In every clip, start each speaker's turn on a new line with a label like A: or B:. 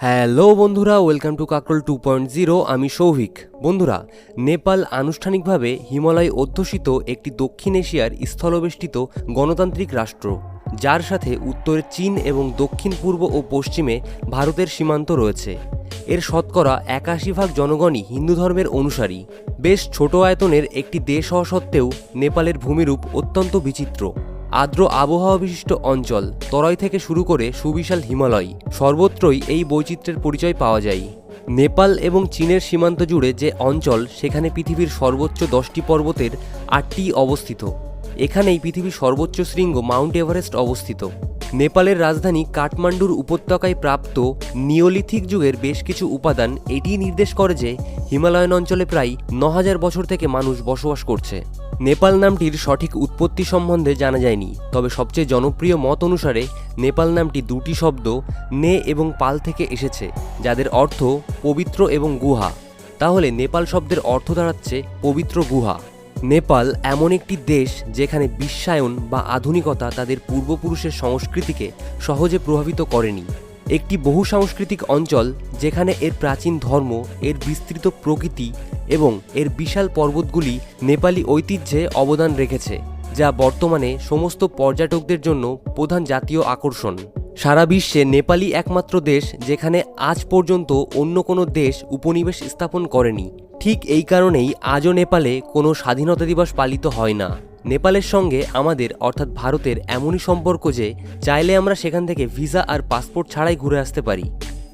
A: Hello বন্ধুরা, welcome to Kakrol two point zero, আমি সৌভিক। বন্ধুরা, নেপাল আনুষ্ঠানিকভাবে হিমালয় অধ্যুষিত একটি দক্ষিণ এশিয়ার স্থলবেষ্টিত গণতান্ত্রিক রাষ্ট্র, যার সাথে উত্তরে চীন এবং দক্ষিণ পূর্ব ও পশ্চিমে ভারতের সীমান্ত রয়েছে। এর শতকরা একাশি ভাগ জনগণই হিন্দু ধর্মের অনুসারী। বেশ ছোট আয়তনের একটি দেশ হওয়া সত্ত্বেও নেপালের ভূমিরূপ অত্যন্ত বিচিত্র। আর্দ্র আবহাওয়া বিশিষ্ট অঞ্চল তরাই থেকে শুরু করে সুবিশাল হিমালয়, সর্বত্রই এই বৈচিত্র্যের পরিচয় পাওয়া যায়। নেপাল এবং চীনের সীমান্ত জুড়ে যে অঞ্চল, সেখানে পৃথিবীর সর্বোচ্চ দশটি পর্বতের আটটি অবস্থিত। এখানেই পৃথিবীর সর্বোচ্চ শৃঙ্গ মাউন্ট এভারেস্ট অবস্থিত। নেপালের রাজধানী কাঠমান্ডুর উপত্যকায় প্রাপ্ত নিওলিথিক যুগের বেশ কিছু উপাদান এটি নির্দেশ করে যে হিমালয়ান অঞ্চলে প্রায় ন হাজার বছর থেকে মানুষ বসবাস করছে। নেপাল নামটির সঠিক উৎপত্তি সম্বন্ধে জানা যায়নি, তবে সবচেয়ে জনপ্রিয় মত অনুসারে নেপাল নামটি দুটি শব্দ নে এবং পাল থেকে এসেছে, যাদের অর্থ পবিত্র এবং গুহা। তাহলে নেপাল শব্দের অর্থ দাঁড়াচ্ছে পবিত্র গুহা। নেপাল এমন একটি দেশ যেখানে বিশ্বায়ন বা আধুনিকতা তাদের পূর্বপুরুষের সংস্কৃতিকে সহজে প্রভাবিত করেনি। একটি বহু সাংস্কৃতিক অঞ্চল যেখানে এর প্রাচীন ধর্ম, এর বিস্তৃত প্রকৃতি এবং এর বিশাল পর্বতগুলি নেপালি ঐতিহ্যে অবদান রেখেছে, যা বর্তমানে সমস্ত পর্যটকদের জন্য প্রধান জাতীয় আকর্ষণ। সারা বিশ্বে নেপালই একমাত্র দেশ যেখানে আজ পর্যন্ত অন্য কোনো দেশ উপনিবেশ স্থাপন করেনি। ঠিক এই কারণেই আজও নেপালে কোনো স্বাধীনতা দিবস পালিত হয় না। নেপালের সঙ্গে আমাদের, অর্থাৎ ভারতের, এমনই সম্পর্ক যে চাইলে আমরা সেখান থেকে ভিসা আর পাসপোর্ট ছাড়াই ঘুরে আসতে পারি।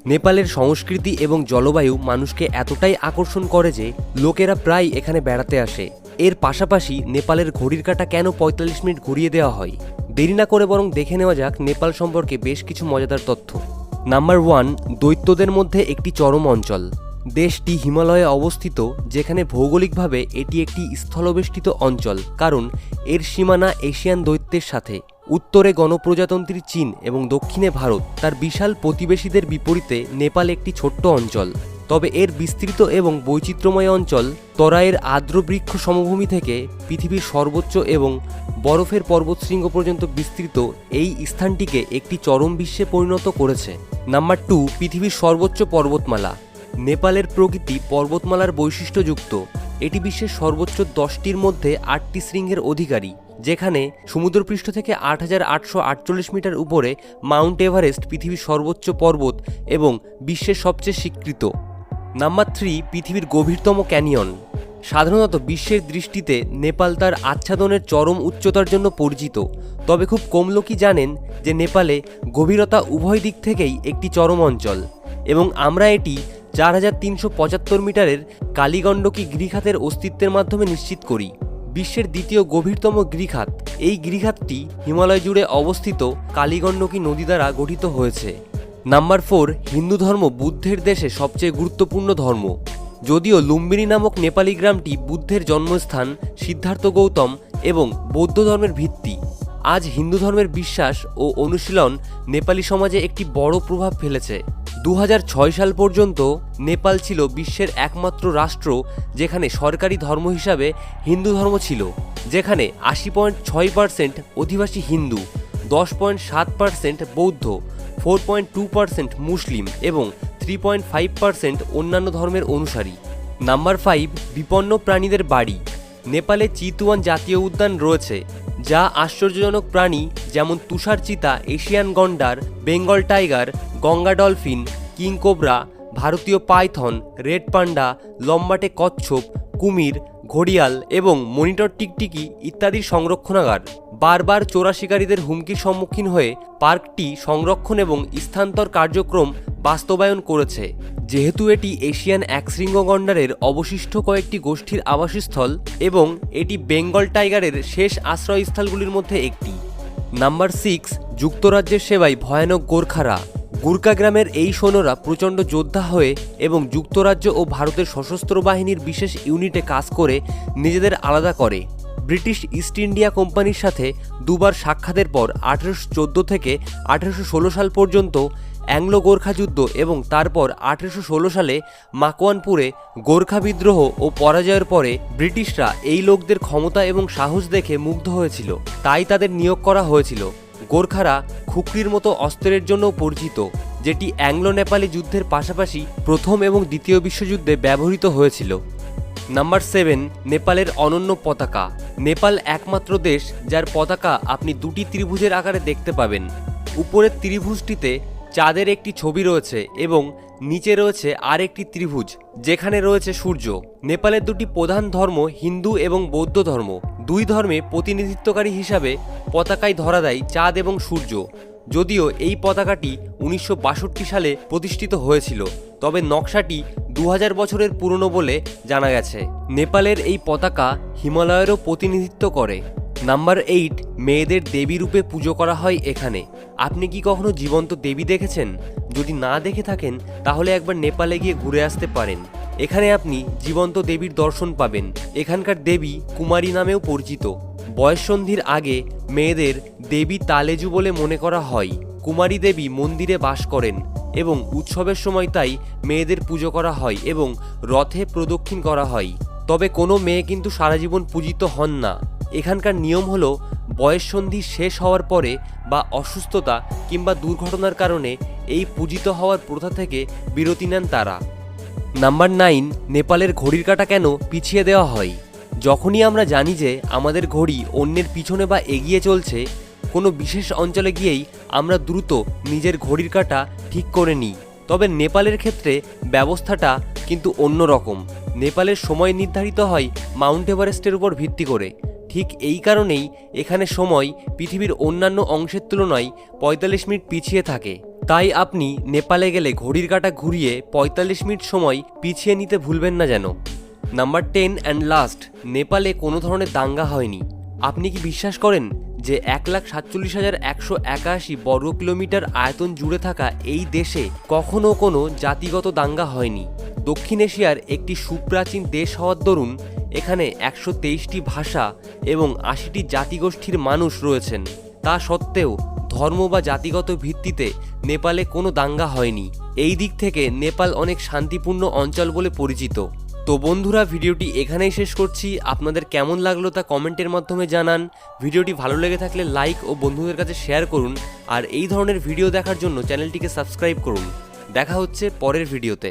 A: নেপালের সংস্কৃতি এবং জলবায়ু মানুষকে এতটাই আকর্ষণ করে যে লোকেরা প্রায় এখানে বেড়াতে আসে। এর পাশাপাশি নেপালের ঘড়ির কাঁটা কেন পঁয়তাল্লিশ মিনিট ঘুরিয়ে দেওয়া হয়? দেরি না করে বরং দেখে নেওয়া যাক নেপাল সম্পর্কে বেশ কিছু মজাদার তথ্য। নাম্বার ওয়ান, দৈত্যদের মধ্যে একটি চরম অঞ্চল। দেশটি হিমালয়ে অবস্থিত, যেখানে ভৌগোলিকভাবে এটি একটি স্থলবেষ্টিত অঞ্চল, কারণ এর সীমানা এশিয়ান দৈত্যের সাথে। উত্তরে গণপ্রজাতন্ত্রী চীন এবং দক্ষিণে ভারত। তার বিশাল প্রতিবেশীদের বিপরীতে নেপাল একটি ছোট্ট অঞ্চল। তবে এর বিস্তৃত এবং বৈচিত্র্যময় অঞ্চল তরাইয়ের আর্দ্রবৃক্ষ সমভূমি থেকে পৃথিবীর সর্বোচ্চ এবং বরফের পর্বতশৃঙ্গ পর্যন্ত বিস্তৃত এই স্থানটিকে একটি চরম বিশ্বে পরিণত করেছে। নাম্বার টু, পৃথিবীর সর্বোচ্চ পর্বতমালা। নেপালের প্রকৃতি পর্বতমালার বৈশিষ্ট্যযুক্ত। এটি বিশ্বের সর্বোচ্চ দশটির মধ্যে আটটি শৃঙ্গের অধিকারী, যেখানে সমুদ্রপৃষ্ঠ থেকে আট হাজার আটশো আটচল্লিশ মিটার উপরে মাউন্ট এভারেস্ট পৃথিবীর সর্বোচ্চ পর্বত এবং বিশ্বের সবচেয়ে স্বীকৃত। নাম্বার থ্রি পৃথিবীর গভীরতম ক্যানিয়ন। সাধারণত বিশ্বের দৃষ্টিতে নেপাল তার আচ্ছাদনের চরম উচ্চতার জন্য পরিচিত। তবে খুব কম লোকই জানেন যে নেপালে গভীরতা উভয় দিক থেকেই একটি চরম অঞ্চল। এবং আমরা এটি চার হাজার তিনশো পঁচাত্তর মিটারের কালীগণ্ডকী গৃহাতের অস্তিত্বের মাধ্যমে নিশ্চিত করি। বিশ্বের দ্বিতীয় গভীরতম গৃহাত এই গৃহাতটি হিমালয় জুড়ে অবস্থিত কালীগণ্ডকী নদী দ্বারা গঠিত হয়েছে। নাম্বার ফোর হিন্দু ধর্ম বুদ্ধের দেশে সবচেয়ে গুরুত্বপূর্ণ ধর্ম। যদিও লুম্বিনী নামক নেপালি গ্রামটি বুদ্ধের জন্মস্থান, সিদ্ধার্থ গৌতম এবং বৌদ্ধ ধর্মের ভিত্তি। আজ হিন্দু ধর্মের বিশ্বাস ও অনুশীলন নেপালি সমাজে একটি বড় প্রভাব ফেলেছে। দু হাজার ছয় সাল পর্যন্ত নেপাল ছিল বিশ্বের একমাত্র রাষ্ট্র যেখানে সরকারি ধর্ম হিসাবে হিন্দু ধর্ম ছিল, যেখানে আশি পয়েন্ট ছয় পার্সেন্ট অধিবাসী হিন্দু। দশ পয়েন্ট সাত পার্সেন্ট বৌদ্ধ, four point two percent Muslim এবং থ্রি পয়েন্ট ফাইভ পার্সেন্ট অন্যান্য ধর্মের অনুসারী। নাম্বার ফাইভ, বিপন্ন প্রাণীদের বাড়ি। নেপালে চিতুয়ান জাতীয় উদ্যান রয়েছে, যা আশ্চর্যজনক প্রাণী যেমন তুষার চিতা, এশিয়ান গন্ডার, Bengal tiger, Ganga dolphin, king cobra, ভারতীয় পাইথন, রেড পান্ডা, লম্বাটে কচ্ছপ, কুমির, ঘড়িয়াল এবং মনিটর টিকটিকি ইত্যাদির সংরক্ষণাগার। বারবার চোরা শিকারীদের হুমকির সম্মুখীন হয়ে পার্কটি সংরক্ষণ এবং স্থানান্তর কার্যক্রম বাস্তবায়ন করেছে। যেহেতু এটি এশিয়ান একশৃঙ্গ গন্ডারের অবশিষ্ট কয়েকটি গোষ্ঠীর আবাসস্থল এবং এটি বেঙ্গল টাইগারের শেষ আশ্রয়স্থলগুলির মধ্যে একটি। নাম্বার সিক্স, যুক্তরাজ্যের সেবায় ভয়ানক গোর্খারা। গুরকা গ্রামের এই সৈন্যরা প্রচণ্ড যোদ্ধা হয়ে এবং যুক্তরাজ্য ও ভারতের সশস্ত্র বাহিনীর বিশেষ ইউনিটে কাজ করে নিজেদের আলাদা করে। ব্রিটিশ ইস্ট ইন্ডিয়া কোম্পানির সাথে দুবার সাক্ষাতের পর আঠেরোশো চোদ্দ থেকে আঠেরোশো ষোলো সাল পর্যন্ত অ্যাংলো গোর্খা যুদ্ধ এবং তারপর আঠেরোশো ষোলো সালে মাকওয়ানপুরে গোর্খা বিদ্রোহ ও পরাজয়ের পরে ব্রিটিশরা এই লোকদের ক্ষমতা এবং সাহস দেখে মুগ্ধ হয়েছিল। তাই তাদের নিয়োগ করা হয়েছিল। গোর্খারা খুকরির মতো অস্ত্রের জন্য পরিচিত, যেটি অ্যাংলো নেপালি যুদ্ধের পাশাপাশি প্রথম এবং দ্বিতীয় বিশ্বযুদ্ধে ব্যবহৃত হয়েছিল। নাম্বার সেভেন নেপালের অনন্য পতাকা। নেপাল একমাত্র দেশ যার পতাকা আপনি দুটি ত্রিভুজের আকারে দেখতে পাবেন। উপরের ত্রিভুজটিতে চাঁদের একটি ছবি রয়েছে এবং নিচে রয়েছে আরেকটি ত্রিভুজ, যেখানে রয়েছে সূর্য। নেপালের দুটি প্রধান ধর্ম হিন্দু এবং বৌদ্ধ ধর্ম। দুই ধর্মে প্রতিনিধিত্বকারী হিসাবে পতাকায় ধরা দেয় চাঁদ এবং সূর্য। যদিও এই পতাকাটি উনিশশো বাষট্টি সালে প্রতিষ্ঠিত হয়েছিল, তবে নকশাটি দু হাজার বছরের পুরনো বলে জানা গেছে। নেপালের এই পতাকা হিমালয়েরও প্রতিনিধিত্ব করে। নাম্বার এইট, মেয়েদের দেবী রূপে পুজো করা হয় এখানে। আপনি কি কখনো জীবন্ত দেবী দেখেছেন? যদি না দেখে থাকেন, তাহলে একবার নেপালে গিয়ে ঘুরে আসতে পারেন। এখানে আপনি জীবন্ত দেবীর দর্শন পাবেন। এখানকার দেবী কুমারী নামেও পরিচিত। বয়ঃসন্ধির আগে মেয়েদের দেবী তালেজু বলে মনে করা হয়। কুমারী দেবী মন্দিরে বাস করেন। এবং উৎসবের সময় তাই মেয়েদের পুজো করা হয় এবং রথে প্রদক্ষিণ করা হয়। তবে কোনো মেয়ে কিন্তু সারা জীবন পূজিত হন না। এখানকার নিয়ম হলো বয়ঃসন্ধি শেষ হওয়ার পরে বা অসুস্থতা কিংবা দুর্ঘটনার কারণে এই পূজিত হওয়ার প্রথা থেকে বিরতি নেন তারা। নাম্বার নাইন, নেপালের ঘড়ির কাটা কেন পিছিয়ে দেওয়া হয়? যখনই আমরা জানি যে আমাদের ঘড়ি অন্যের পিছনে বা এগিয়ে চলছে কোনো বিশেষ অঞ্চলে গিয়েই আমরা দ্রুত নিজের ঘড়ির কাটা ঠিক করে নিই। তবে নেপালের ক্ষেত্রে ব্যবস্থাটা কিন্তু অন্য রকম। নেপালের সময় নির্ধারিত হয় মাউন্ট এভারেস্টের উপর ভিত্তি করে। ঠিক এই কারণেই এখানে সময় পৃথিবীর অন্যান্য অংশের তুলনায় পঁয়তাল্লিশ মিনিট পিছিয়ে থাকে। তাই আপনি নেপালে গেলে ঘড়ির কাটা ঘুরিয়ে পঁয়তাল্লিশ মিনিট সময় পিছিয়ে নিতে ভুলবেন না যেন। নাম্বার টেন অ্যান্ড লাস্ট, নেপালে কোনো ধরনের দাঙ্গা হয়নি। আপনি কি বিশ্বাস করেন? যে এক লাখ সাতচল্লিশ হাজার একশো একাশি বর্গ কিলোমিটার আয়তন জুড়ে থাকা এই দেশে কখনো কোনো জাতিগত দাঙ্গা হয়নি। দক্ষিণ এশিয়ার একটি সুপ্রাচীন দেশ হওয়ার দরুন এখানে একশো তেইশটি ভাষা এবং আশিটি জাতিগোষ্ঠীর মানুষ রয়েছেন। তা সত্ত্বেও ধর্ম বা জাতিগত ভিত্তিতে নেপালে কোনো দাঙ্গা হয়নি। এই দিক থেকে নেপাল অনেক শান্তিপূর্ণ অঞ্চল বলে পরিচিত। তো বন্ধুরা, ভিডিওটি এখানেই শেষ করছি। আপনাদের কেমন লাগল তা কমেন্টের মাধ্যমে জানান। ভিডিওটি ভালো লেগে থাকলে লাইক ও বন্ধুদের কাছে শেয়ার করুন। আর এই ধরনের ভিডিও দেখার জন্য চ্যানেলটিকে সাবস্ক্রাইব করুন। দেখা হচ্ছে পরের ভিডিওতে।